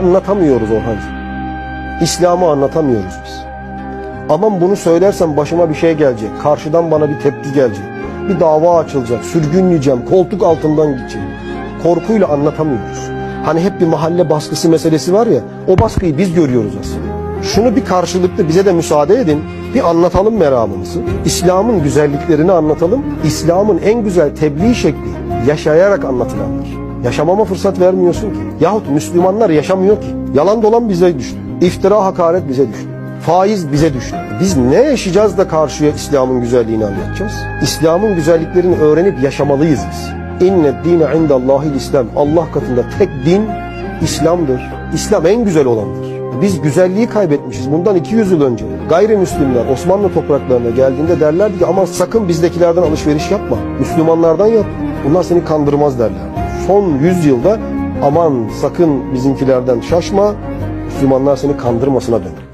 Anlatamıyoruz Orhancığım. İslam'ı anlatamıyoruz biz. Aman bunu söylersem başıma bir şey gelecek. Karşıdan bana bir tepki gelecek. Bir dava açılacak. Sürgünleyeceğim. Koltuk altından gideceğim. Korkuyla anlatamıyoruz. Hani hep bir mahalle baskısı meselesi var ya. O baskıyı biz görüyoruz aslında. Şunu bir karşılıklı bize de müsaade edin. Bir anlatalım meramımızı. İslam'ın güzelliklerini anlatalım. İslam'ın en güzel tebliğ şekli yaşayarak anlatılandır. Yaşamama fırsat vermiyorsun ki. Yahut Müslümanlar yaşamıyor ki. Yalan dolan bize düştü. İftira hakaret bize düştü. Faiz bize düştü. Biz ne yaşayacağız da karşıya İslam'ın güzelliğini anlatacağız? İslam'ın güzelliklerini öğrenip yaşamalıyız biz. İnne dine indallahil İslam. Allah katında tek din İslam'dır. İslam en güzel olandır. Biz güzelliği kaybetmişiz. Bundan 200 yıl önce gayrimüslimler Osmanlı topraklarına geldiğinde derlerdi ki aman sakın bizdekilerden alışveriş yapma. Müslümanlardan yap. Bunlar seni kandırmaz derler. Son 100 yılda aman sakın bizimkilerden şaşma. Müslümanlar seni kandırmasına döndü.